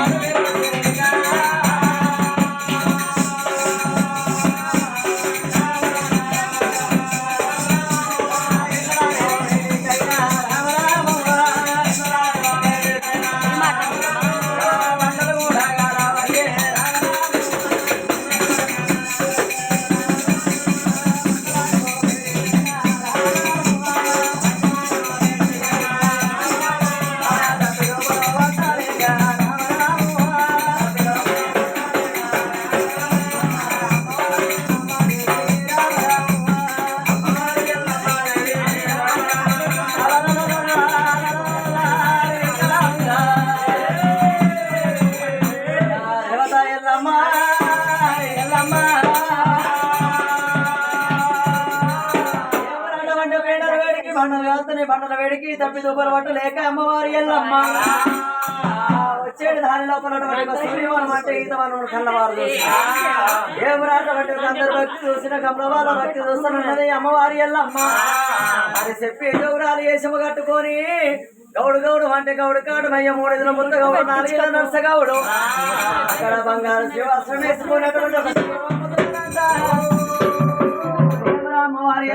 Amen. Yellamma Yellamma ఎవరన్నవంటే వేడికి బండలు బండల వేడికి తప్పి దుబ్బలు పట్టు లేక అమ్మవారి ఎల్లమ్మ వచ్చేది దాని లోపల ఉన్నటువంటి సూర్యవనం అంటే ఈత కన్నవారు ఏమరాట అందరు భక్తి చూసిన కమలవాళ్ళ భక్తి చూస్తున్నది అమ్మవారి ఎల్లమ్మ అని చెప్పి గౌరాలు వేసము కట్టుకొని గౌడు గౌడు అంటే గౌడు కాడు మయ్య మూడైదుల ముందు గౌడు నాలుగైదు నర్స గౌడు. అక్కడ బంగారు శివాశ్రం వేసుకున్నటువంటి అమ్మవారి